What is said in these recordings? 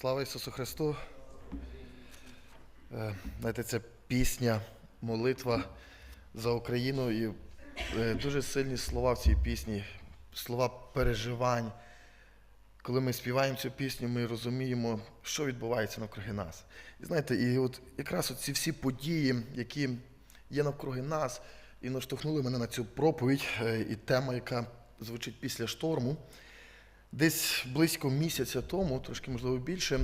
Слава Ісусу Христу. Е, Знаєте, це пісня, молитва за Україну і е, дуже сильні слова в цій пісні, слова переживань. Коли ми співаємо цю пісню, ми розуміємо, що відбувається навкруги нас. І знаєте, і от якраз ці всі події, які є навкруги нас, і наштовхнули мене на цю проповідь, е, і тема, яка звучить після шторму. Десь близько місяця тому, трошки можливо більше,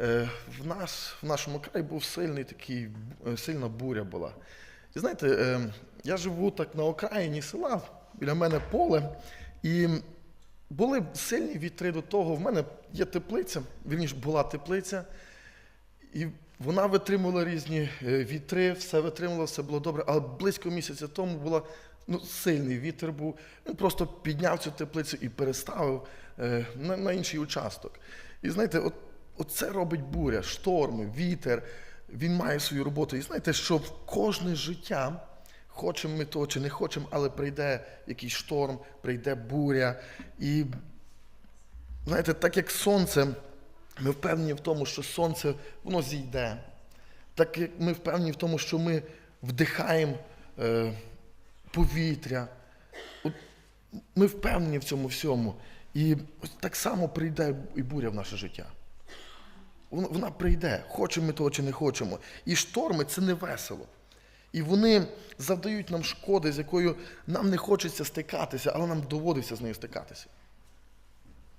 е, в нас, в нашому краї був сильний такий, е, сильна буря була. І знаєте, е, я живу так на окраїні села, біля мене поле, і були сильні вітри до того. В мене є теплиця, вірніше була теплиця, і вона витримувала різні вітри, все витримувало, все було добре. Але близько місяця тому була ну, сильний вітер був. Він просто підняв цю теплицю і переставив на, на інший участок. І знаєте, от, от це робить буря, шторми, вітер. Він має свою роботу. І знаєте, що в кожне життя, хочемо ми того чи не хочемо, але прийде якийсь шторм, прийде буря. І знаєте, так як сонце, ми впевнені в тому, що сонце воно зійде. Так як ми впевнені в тому, що ми вдихаємо е, повітря. Ми впевнені в цьому всьому. І ось так само прийде і буря в наше життя. Вона, прийде, хочемо ми того чи не хочемо. І шторми це не весело. І вони завдають нам шкоди, з якою нам не хочеться стикатися, але нам доводиться з нею стикатися.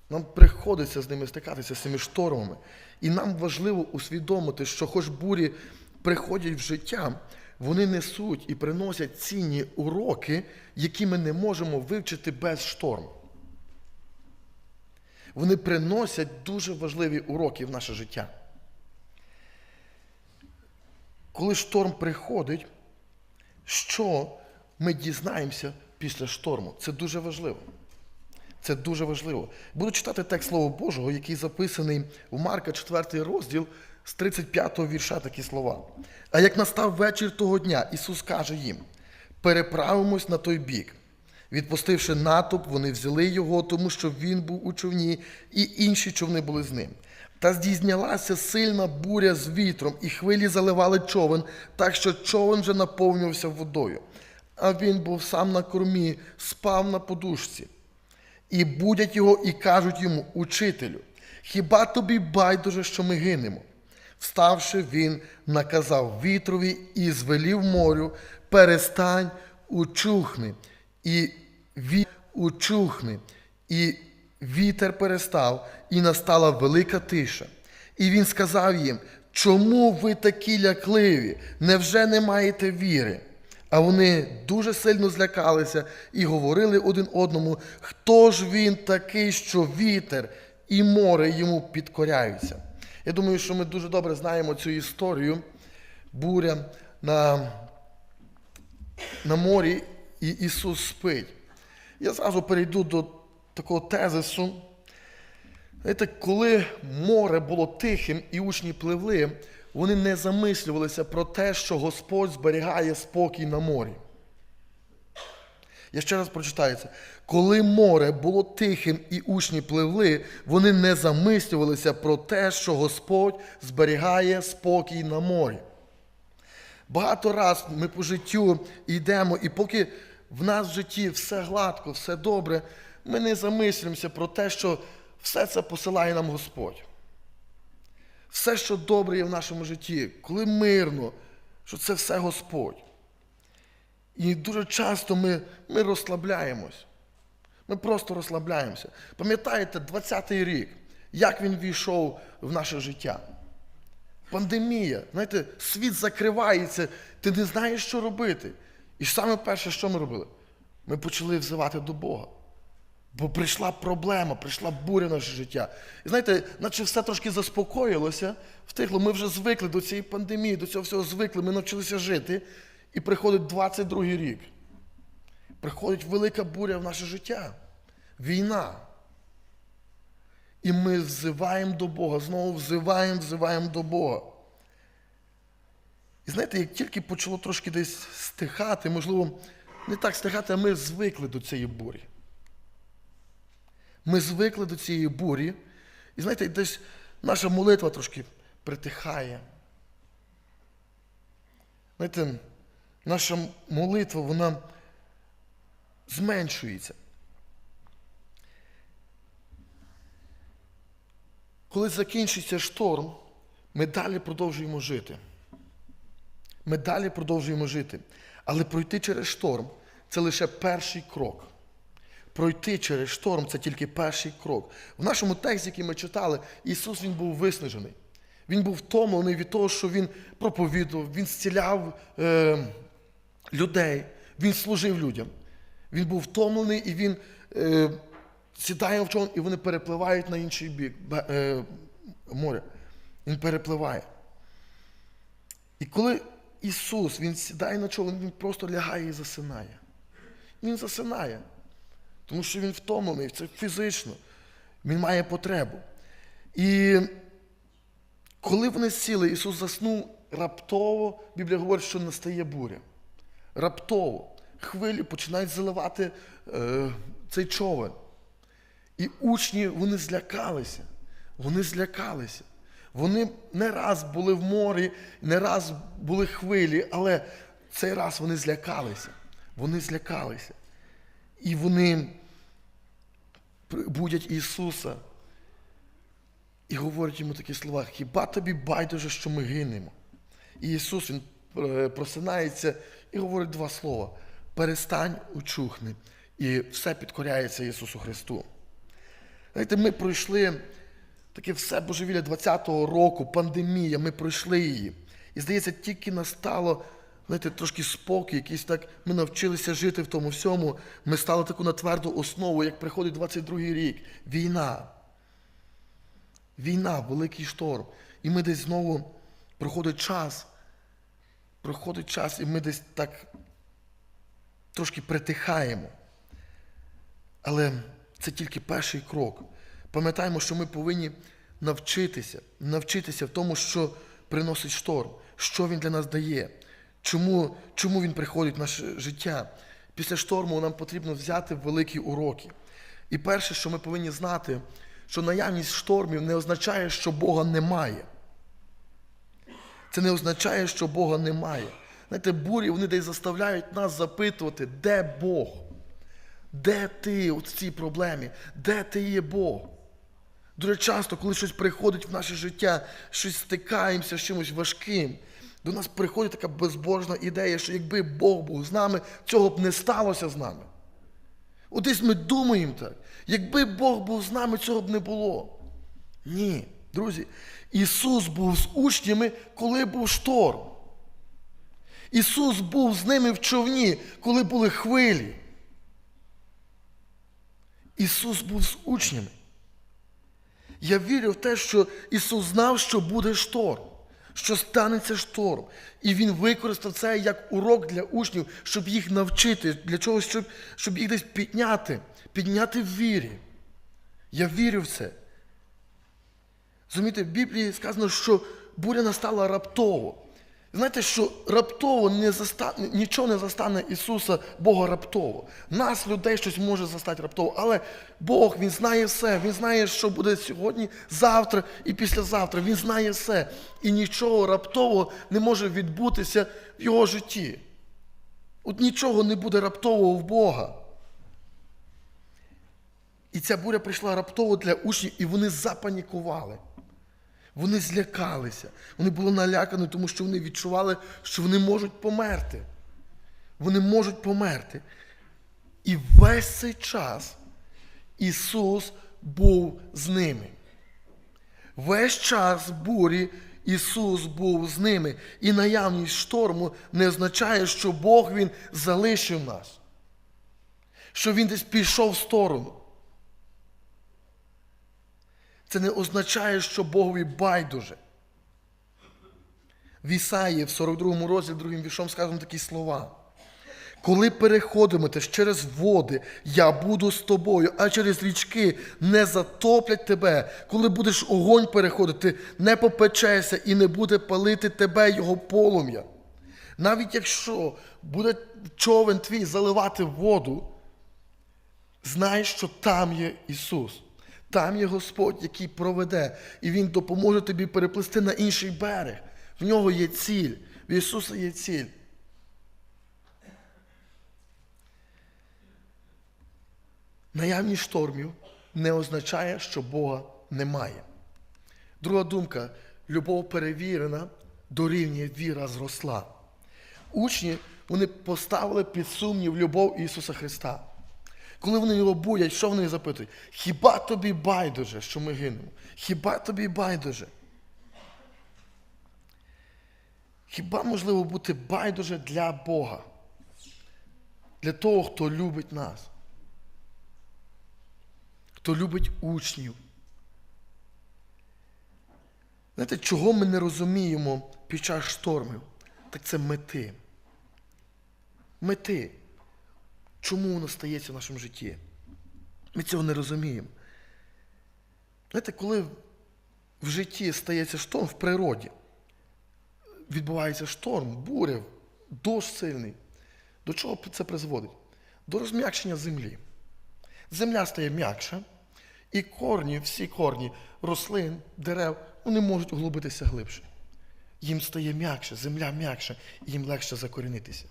Нам приходиться з ними стикатися з цими штормами. І нам важливо усвідомити, що хоч бурі приходять в життя, вони несуть і приносять цінні уроки, які ми не можемо вивчити без шторму. Вони приносять дуже важливі уроки в наше життя. Коли шторм приходить, що ми дізнаємося після шторму? Це дуже важливо. Це дуже важливо. Буду читати текст Слова Божого, який записаний у Марка 4 розділ з 35 го вірша такі слова. А як настав вечір того дня, Ісус каже їм: переправимось на той бік. Відпустивши натовп, вони взяли його, тому що він був у човні, і інші човни були з ним. Та здійснялася сильна буря з вітром, і хвилі заливали човен, так що човен вже наповнювався водою. А він був сам на кормі, спав на подушці. І будять його і кажуть йому, учителю, хіба тобі байдуже, що ми гинемо? Вставши, він наказав вітрові і звелів морю, перестань, учухни, і ві... учухни, і вітер перестав, і настала велика тиша. І він сказав їм, чому ви такі лякливі? Невже не маєте віри? А вони дуже сильно злякалися і говорили один одному, хто ж він такий, що вітер і море йому підкоряються. Я думаю, що ми дуже добре знаємо цю історію. Буря на, на морі, і Ісус спить. Я зразу перейду до такого тезису. Знаєте, коли море було тихим і учні пливли, вони не замислювалися про те, що Господь зберігає спокій на морі. Я ще раз прочитаю це. Коли море було тихим і учні пливли, вони не замислювалися про те, що Господь зберігає спокій на морі. Багато раз ми по життю йдемо, і поки в нас в житті все гладко, все добре, ми не замислюємося про те, що все це посилає нам Господь. Все, що добре є в нашому житті, коли мирно, що це все Господь. І дуже часто ми, ми розслабляємось. Ми просто розслабляємося. Пам'ятаєте, 20-й рік, як він війшов в наше життя? Пандемія, знаєте, світ закривається, ти не знаєш, що робити. І саме перше, що ми робили? Ми почали взивати до Бога. Бо прийшла проблема, прийшла буря в наше життя. І знаєте, наче все трошки заспокоїлося, втихло, ми вже звикли до цієї пандемії, до цього всього звикли, ми навчилися жити. І приходить 22-й рік. Приходить велика буря в наше життя. Війна. І ми взиваємо до Бога, знову взиваємо, взиваємо до Бога. І знаєте, як тільки почало трошки десь стихати, можливо, не так стихати, а ми звикли до цієї бурі. Ми звикли до цієї бурі. І знаєте, десь наша молитва трошки притихає. Знаєте, наша молитва, вона зменшується. Коли закінчиться шторм, ми далі продовжуємо жити. Ми далі продовжуємо жити. Але пройти через шторм це лише перший крок. Пройти через шторм це тільки перший крок. В нашому тексті, який ми читали, Ісус Він був виснажений. Він був втомлений від того, що Він проповідував, Він зціляв е, людей, Він служив людям. Він був втомлений і він е, сідає в човен, і вони перепливають на інший бік е, моря. Він перепливає. І коли Ісус Він сідає на човен, Він просто лягає і засинає. Він засинає. Тому що він втомлений, це фізично. Він має потребу. І коли вони сіли, Ісус заснув раптово, Біблія говорить, що настає буря. Раптово. Хвилі починають заливати е, цей човен. І учні вони злякалися. Вони злякалися. Вони не раз були в морі, не раз були хвилі, але цей раз вони злякалися. Вони злякалися. І вони будять Ісуса і говорять йому такі слова: хіба тобі байдуже, що ми гинемо? І Ісус Він е, просинається і говорить два слова: перестань учухни. І все підкоряється Ісусу Христу. Знаєте, ми пройшли таке все божевілля 20-го року, пандемія, ми пройшли її. І здається, тільки настало, знаєте, трошки спокій, якийсь так, ми навчилися жити в тому всьому. Ми стали таку на тверду основу, як приходить 22-й рік. Війна. Війна, великий шторм. І ми десь знову проходить час. Проходить час, і ми десь так трошки притихаємо. Але це тільки перший крок. Пам'ятаємо, що ми повинні навчитися, навчитися в тому, що приносить шторм, що він для нас дає, чому, чому він приходить в наше життя. Після шторму нам потрібно взяти великі уроки. І перше, що ми повинні знати, що наявність штормів не означає, що Бога немає. Це не означає, що Бога немає. Знаєте, бурі вони десь заставляють нас запитувати, де Бог? Де ти в цій проблемі? Де ти є Бог? Дуже часто, коли щось приходить в наше життя, щось стикаємося з чимось важким, до нас приходить така безбожна ідея, що якби Бог був з нами, цього б не сталося з нами. От десь ми думаємо так. Якби Бог був з нами, цього б не було. Ні, друзі, Ісус був з учнями, коли був шторм. Ісус був з ними в човні, коли були хвилі. Ісус був з учнями. Я вірю в те, що Ісус знав, що буде шторм, що станеться шторм. І Він використав це як урок для учнів, щоб їх навчити, для чого, щоб, щоб їх десь підняти, підняти в вірі. Я вірю в це. Зумієте, в Біблії сказано, що буря настала раптово. Знаєте, що раптово не застане, нічого не застане Ісуса Бога раптово. Нас, людей, щось може застати раптово, але Бог Він знає все. Він знає, що буде сьогодні, завтра і післязавтра. Він знає все. І нічого раптово не може відбутися в його житті. От нічого не буде раптового в Бога. І ця буря прийшла раптово для учнів, і вони запанікували. Вони злякалися. Вони були налякані, тому що вони відчували, що вони можуть померти. Вони можуть померти. І весь цей час Ісус був з ними. Весь час бурі Ісус був з ними. І наявність шторму не означає, що Бог Він залишив нас, що Він десь пішов в сторону. Це не означає, що Богові байдуже. В Ісаї в 42 розділі другим віршом сказано такі слова. Коли переходитимеш через води, я буду з тобою, а через річки не затоплять тебе. Коли будеш огонь переходити, не попечешся і не буде палити тебе його полум'я. Навіть якщо буде човен твій заливати воду, знай, що там є Ісус. Там є Господь, який проведе, і Він допоможе тобі переплисти на інший берег. В нього є ціль, в Ісуса є ціль. Наявність штормів не означає, що Бога немає. Друга думка любов перевірена, дорівнює віра зросла. Учні вони поставили під сумнів любов Ісуса Христа. Коли вони його будять, що вони запитують? Хіба тобі байдуже, що ми гинемо? Хіба тобі байдуже? Хіба можливо бути байдуже для Бога? Для того, хто любить нас? Хто любить учнів? Знаєте, чого ми не розуміємо під час штормів? Так це мети. Мети. Чому воно стається в нашому житті? Ми цього не розуміємо. Знаєте, коли в житті стається шторм в природі, відбувається шторм, буря, дощ сильний, до чого це призводить? До розм'якшення землі. Земля стає м'якша, і корні, всі корні рослин, дерев, вони можуть углубитися глибше. Їм стає м'якше, земля м'якша, і їм легше закорінитися.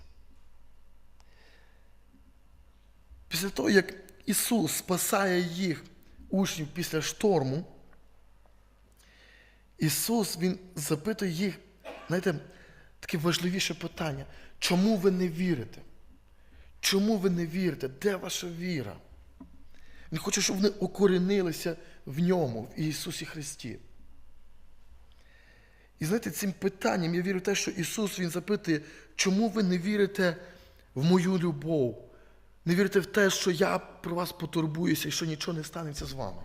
Після того, як Ісус спасає їх, учнів після шторму, Ісус Він запитує їх, знаєте, таке важливіше питання. Чому ви не вірите? Чому ви не вірите? Де ваша віра? Він хоче, щоб вони окоренилися в ньому, в Ісусі Христі. І знаєте, цим питанням я вірю в те, що Ісус Він запитує, чому ви не вірите в мою любов? Не вірите в те, що я про вас потурбуюся і що нічого не станеться з вами.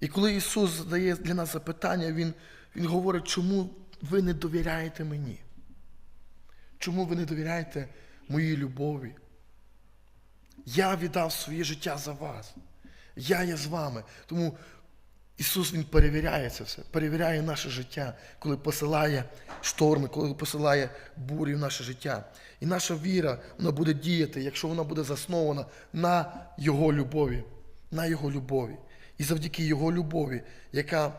І коли Ісус задає для нас запитання, Він, Він говорить, чому ви не довіряєте мені? Чому ви не довіряєте моїй любові? Я віддав своє життя за вас. Я є з вами. Тому Ісус Він перевіряє це все, перевіряє наше життя, коли посилає шторми, коли посилає бурі в наше життя. І наша віра вона буде діяти, якщо вона буде заснована на Його любові, на Його любові. І завдяки Його любові, яка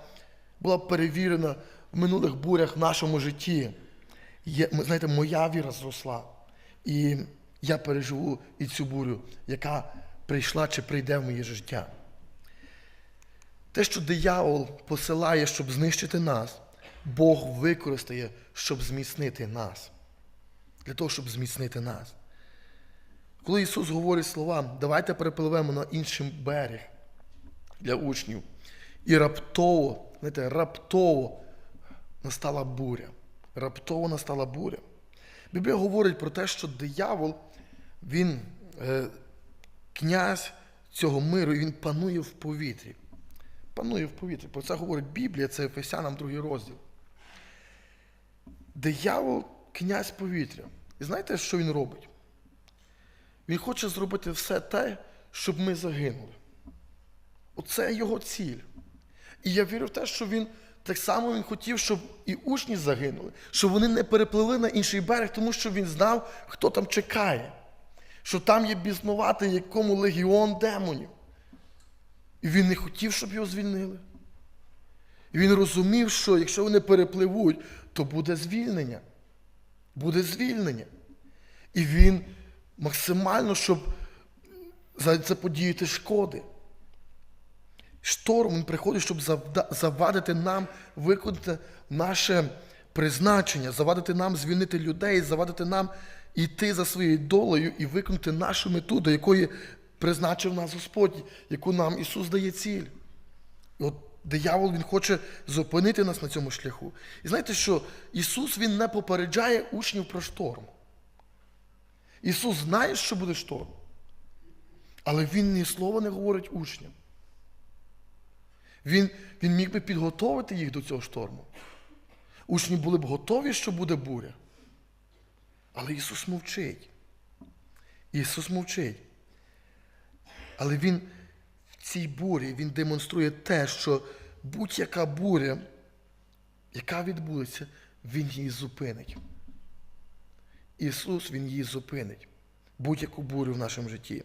була перевірена в минулих бурях в нашому житті, є, знаєте, моя віра зросла. І я переживу і цю бурю, яка прийшла чи прийде в моє життя. Те, що диявол посилає, щоб знищити нас, Бог використає, щоб зміцнити нас. Для того, щоб зміцнити нас. Коли Ісус говорить слова, давайте перепливемо на інший берег для учнів. І раптово, знаєте, раптово настала буря. Раптово настала буря. Біблія говорить про те, що диявол, він е, князь цього миру, і він панує в повітрі. Панує в повітрі. Про це говорить Біблія, це Ефесянам другий розділ. Диявол князь повітря. І знаєте, що він робить? Він хоче зробити все те, щоб ми загинули. Оце його ціль. І я вірю в те, що він так само він хотів, щоб і учні загинули, щоб вони не перепливли на інший берег, тому що він знав, хто там чекає, що там є біснувати якому легіон демонів. І він не хотів, щоб його звільнили. І він розумів, що якщо вони перепливуть, то буде звільнення. Буде звільнення. І він максимально, щоб заподіяти шкоди. Шторм він приходить, щоб завадити нам виконати наше призначення, завадити нам звільнити людей, завадити нам йти за своєю долею і виконати нашу мету, до якої призначив нас Господь, яку нам Ісус дає ціль. От диявол Він хоче зупинити нас на цьому шляху. І знаєте що? Ісус Він не попереджає учнів про шторм. Ісус знає, що буде шторм. Але Він ні слова не говорить учням. Він, він міг би підготовити їх до цього шторму. Учні були б готові, що буде буря. Але Ісус мовчить. Ісус мовчить. Але Він в цій бурі Він демонструє те, що будь-яка буря, яка відбудеться, Він її зупинить. Ісус Він її зупинить. Будь-яку бурю в нашому житті.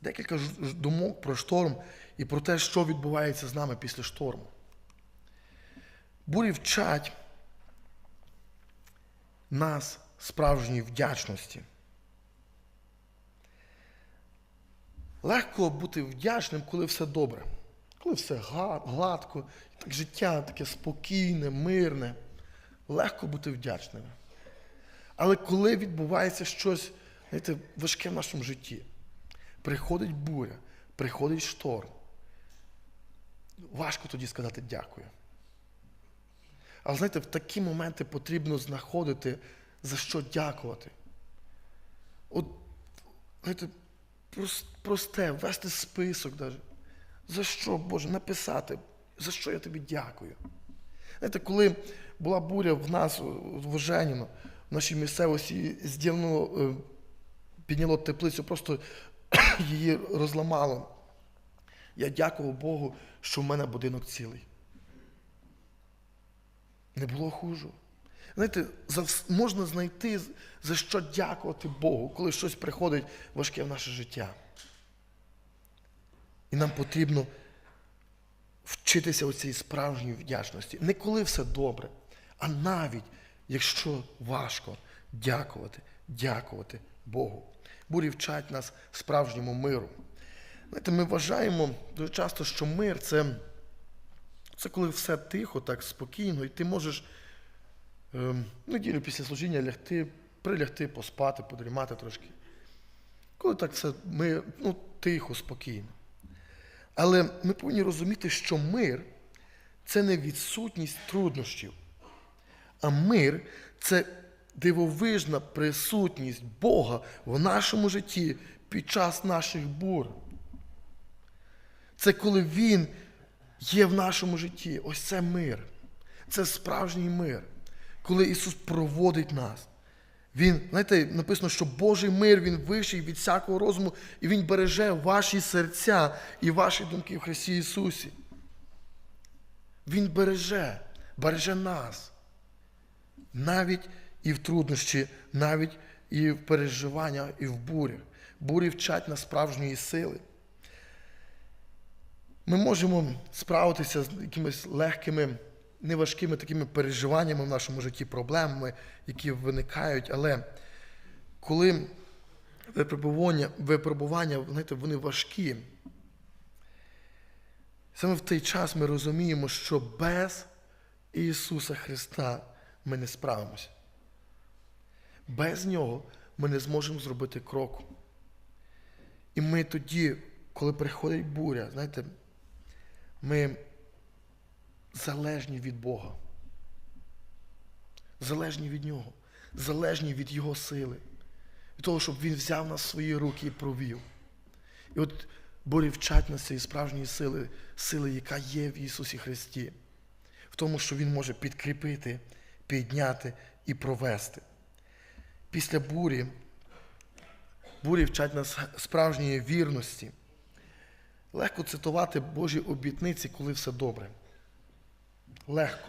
декілька думок про шторм і про те, що відбувається з нами після шторму. Бурі вчать нас справжньої вдячності. Легко бути вдячним, коли все добре, коли все гладко, так життя таке спокійне, мирне. Легко бути вдячним. Але коли відбувається щось знаєте, важке в нашому житті, приходить буря, приходить шторм, важко тоді сказати дякую. Але знаєте, в такі моменти потрібно знаходити, за що дякувати. От, знаєте, просте, вести список даже. За що, Боже, написати, за що я тобі дякую. Знаєте, коли була буря в нас, в Оженіно, в нашій місцевості, зділено, е, підняло теплицю, просто її розламало. Я дякував Богу, що в мене будинок цілий. Не було хужу. Знаєте, можна знайти, за що дякувати Богу, коли щось приходить важке в наше життя. І нам потрібно вчитися оцій справжньої вдячності. Не коли все добре, а навіть якщо важко дякувати, дякувати Богу. Бурі вчать нас справжньому миру. Знаєте, ми вважаємо дуже часто, що мир це, це коли все тихо, так спокійно, і ти можеш неділю після служіння лягти, прилягти, поспати, подрімати трошки. Коли так все ми, ну, тихо, спокійно. Але ми повинні розуміти, що мир це не відсутність труднощів, а мир це дивовижна присутність Бога в нашому житті під час наших бур. Це коли Він є в нашому житті. Ось це мир. Це справжній мир, коли Ісус проводить нас. Він, знаєте, написано, що Божий мир він вищий від всякого розуму, і Він береже ваші серця і ваші думки в Христі Ісусі. Він береже, береже нас. Навіть і в труднощі, навіть і в переживання, і в бурях. Бурі вчать нас справжньої сили. Ми можемо справитися з якимись легкими, неважкими такими переживаннями в нашому житті, проблемами, які виникають, але коли випробування, випробування знаєте, вони важкі, саме в той час ми розуміємо, що без Ісуса Христа ми не справимося. Без Нього ми не зможемо зробити кроку. І ми тоді, коли приходить буря, знаєте, ми залежні від Бога. Залежні від Нього, залежні від Його сили, від того, щоб Він взяв нас в свої руки і провів. І от бурі вчать нас цієї справжньої сили, сили, яка є в Ісусі Христі, в тому, що Він може підкріпити, підняти і провести. Після бурі, бурі вчать нас справжньої вірності. Легко цитувати Божі обітниці, коли все добре. Легко.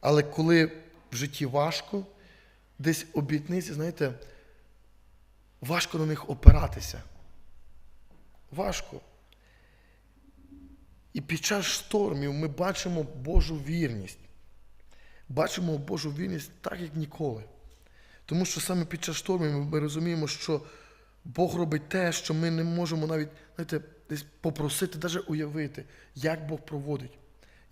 Але коли в житті важко, десь обітниці, знаєте, важко на них опиратися. Важко. І під час штормів ми бачимо Божу вірність. Бачимо Божу вірність так, як ніколи. Тому що саме під час штормів ми розуміємо, що Бог робить те, що ми не можемо навіть знаєте, десь попросити, навіть уявити, як Бог проводить,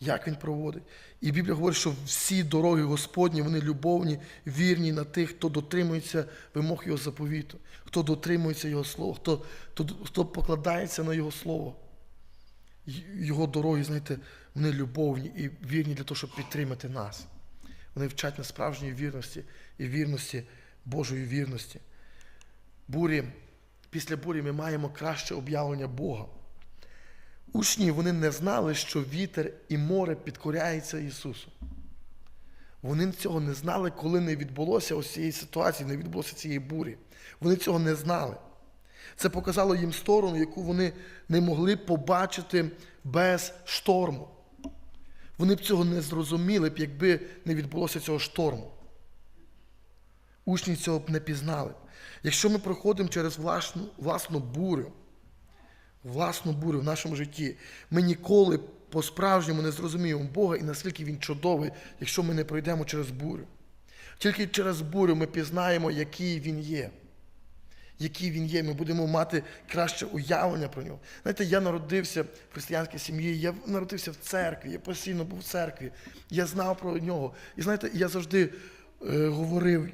як Він проводить. І Біблія говорить, що всі дороги Господні, вони любовні, вірні на тих, хто дотримується вимог Його заповіту, хто дотримується Його слова, хто, хто, хто покладається на Його Слово. Його дороги, знаєте, вони любовні і вірні для того, щоб підтримати нас. Вони вчать на справжньої вірності і вірності, Божої вірності. Бурі, після бурі ми маємо краще об'явлення Бога. Учні вони не знали, що вітер і море підкоряються Ісусу. Вони цього не знали, коли не відбулося ось цієї ситуації, не відбулося цієї бурі. Вони цього не знали. Це показало їм сторону, яку вони не могли побачити без шторму. Вони б цього не зрозуміли б, якби не відбулося цього шторму. Учні цього б не пізнали. Якщо ми проходимо через власну, власну бурю, власну бурю в нашому житті. Ми ніколи по-справжньому не зрозуміємо Бога і наскільки Він чудовий, якщо ми не пройдемо через бурю. Тільки через бурю ми пізнаємо, який Він є. Який він є, ми будемо мати краще уявлення про нього. Знаєте, я народився в християнській сім'ї, я народився в церкві, я постійно був в церкві, я знав про нього. І знаєте, я завжди е, говорив,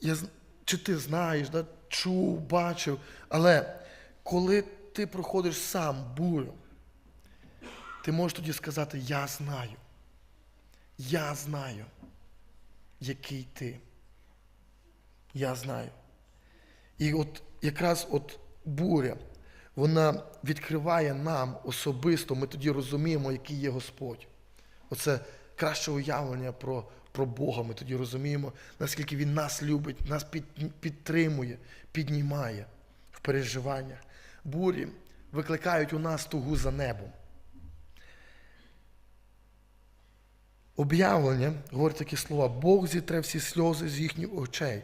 я, чи ти знаєш, да, чув, бачив. Але коли ти проходиш сам бурю, ти можеш тоді сказати, я знаю. Я знаю, який ти. Я знаю. І от якраз от буря, вона відкриває нам особисто, ми тоді розуміємо, який є Господь. Оце краще уявлення про, про Бога. Ми тоді розуміємо, наскільки Він нас любить, нас під, підтримує, піднімає в переживаннях. Бурі викликають у нас тугу за небом. Об'явлення говорить такі слова: Бог зітре всі сльози з їхніх очей,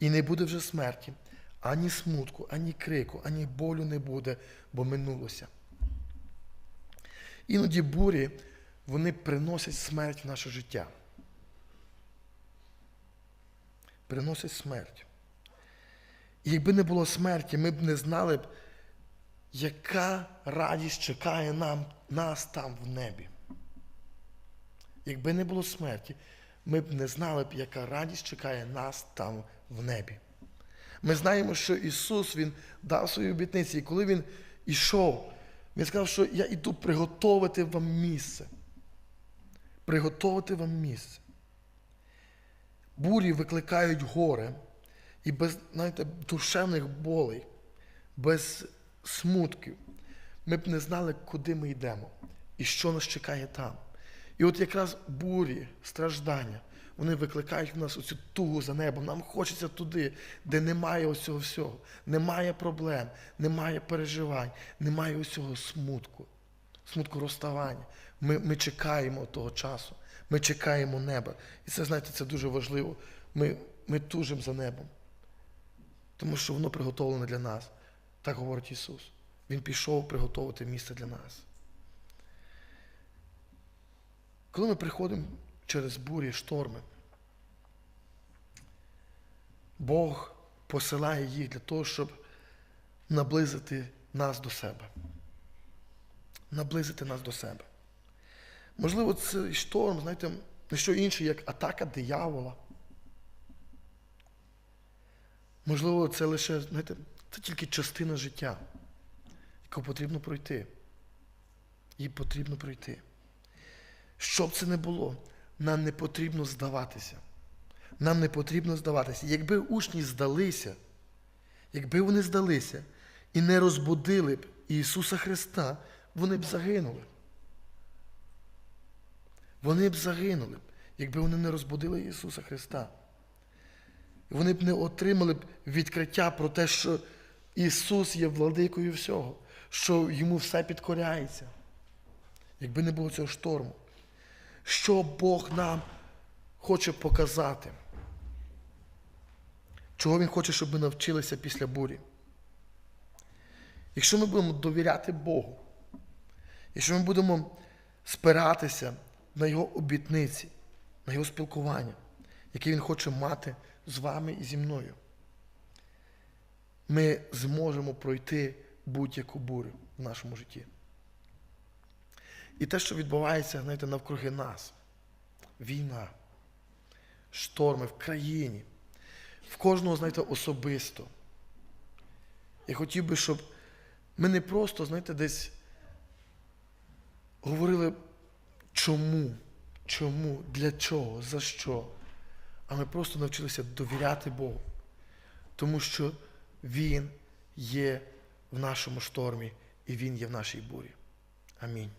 і не буде вже смерті, ані смутку, ані крику, ані болю не буде, бо минулося. Іноді бурі вони приносять смерть в наше життя. Приносять смерть. І якби не було смерті, ми б не знали яка радість чекає нам, нас там в небі. Якби не було смерті, ми б не знали б, яка радість чекає нас там в небі. Ми знаємо, що Ісус Він дав свої обітниці, і коли Він ішов, Він сказав, що я йду приготувати вам місце. Приготувати вам місце. Бурі викликають горе і без знаєте, душевних болей, без смутків. Ми б не знали, куди ми йдемо і що нас чекає там. І от якраз бурі, страждання, вони викликають в нас оцю тугу за небом. Нам хочеться туди, де немає ось всього, немає проблем, немає переживань, немає ось цього смутку, смутку розставання. Ми, ми чекаємо того часу, ми чекаємо неба. І це, знаєте, це дуже важливо. Ми, ми тужимо за небом, тому що воно приготовлене для нас. Так говорить Ісус. Він пішов приготувати місце для нас. Коли ми приходимо через бурі, шторми, Бог посилає їх для того, щоб наблизити нас до себе. Наблизити нас до себе. Можливо, цей шторм, знаєте, не що інше, як атака диявола. Можливо, це лише, знаєте, це тільки частина життя, яку потрібно пройти. Її потрібно пройти. Що б це не було, нам не потрібно здаватися. Нам не потрібно здаватися. Якби учні здалися, якби вони здалися і не розбудили б Ісуса Христа, вони б загинули. Вони б загинули, якби вони не розбудили Ісуса Христа. Вони б не отримали б відкриття про те, що Ісус є владикою всього, що йому все підкоряється. Якби не було цього шторму. Що Бог нам хоче показати? Чого Він хоче, щоб ми навчилися після бурі? Якщо ми будемо довіряти Богу, якщо ми будемо спиратися на Його обітниці, на Його спілкування, яке Він хоче мати з вами і зі мною, ми зможемо пройти будь-яку бурю в нашому житті. І те, що відбувається, знаєте, навкруги нас. Війна, шторми в країні, в кожного, знаєте, особисто. Я хотів би, щоб ми не просто, знаєте, десь говорили, чому, чому, для чого, за що. А ми просто навчилися довіряти Богу. Тому що Він є в нашому штормі і Він є в нашій бурі. Амінь.